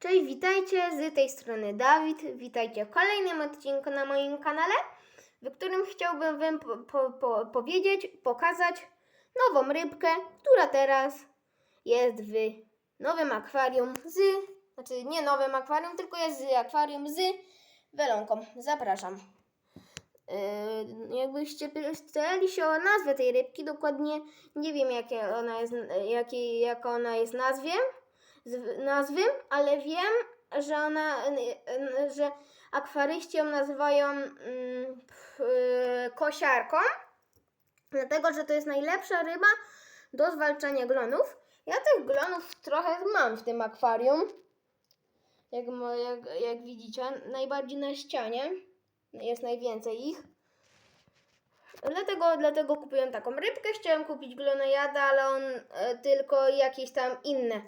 Cześć, witajcie, z tej strony Dawid. Witajcie w kolejnym odcinku na moim kanale, w którym chciałbym Wam po, po, po, powiedzieć, pokazać nową rybkę, która teraz jest w nowym akwarium z, znaczy nie nowym akwarium, tylko jest z akwarium z welonką. Zapraszam. Yy, jakbyście pytali się o nazwę tej rybki, dokładnie nie wiem jakie ona jest, jakie, jaka ona jest nazwie, nazwy, ale wiem, że ona, y, że akwaryści ją nazywają mm, y, kosiarką, dlatego, że to jest najlepsza ryba do zwalczania glonów. Ja tych glonów trochę mam w tym akwarium, jak, jak, jak widzicie, najbardziej na ścianie, jest najwięcej ich. Dlatego, dlatego kupiłem taką rybkę. Chciałem kupić glonojada, ale on e, tylko jakieś tam inne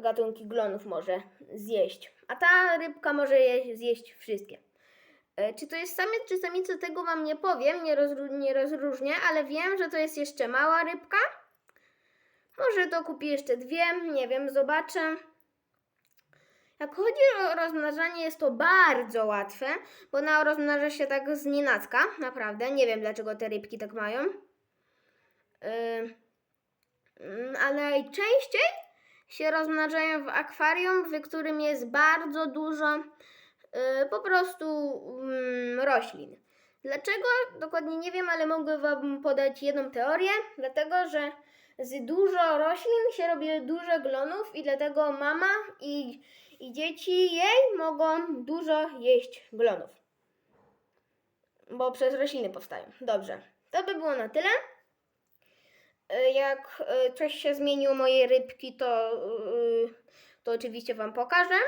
gatunki glonów może zjeść. A ta rybka może je zjeść wszystkie. E, czy to jest samiec czy samica, tego Wam nie powiem, nie, rozró- nie rozróżnię, ale wiem, że to jest jeszcze mała rybka. Może to kupię jeszcze dwie, nie wiem, zobaczę. Jak chodzi o rozmnażanie, jest to bardzo łatwe, bo ona rozmnaża się tak z nienacka, naprawdę. Nie wiem, dlaczego te rybki tak mają. Yy, ale najczęściej się rozmnażają w akwarium, w którym jest bardzo dużo yy, po prostu mm, roślin. Dlaczego? Dokładnie nie wiem, ale mogę Wam podać jedną teorię. Dlatego, że z dużo roślin się robi dużo glonów i dlatego mama i, i dzieci jej mogą dużo jeść glonów. Bo przez rośliny powstają. Dobrze. To by było na tyle. E, Jak e, coś się zmieni u mojej rybki, to, e, to oczywiście Wam pokażę.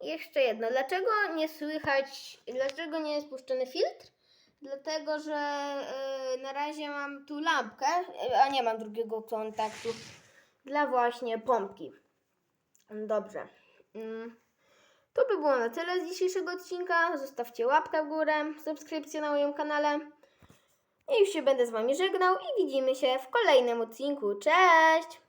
Jeszcze jedno. Dlaczego nie słychać, dlaczego nie jest puszczony filtr? Dlatego, że na razie mam tu lampkę, a nie mam drugiego kontaktu dla właśnie pompki. Dobrze. Mm. To by było na tyle z dzisiejszego odcinka. Zostawcie łapkę w górę, subskrypcję na moim kanale. I już się będę z Wami żegnał i widzimy się w kolejnym odcinku. Cześć!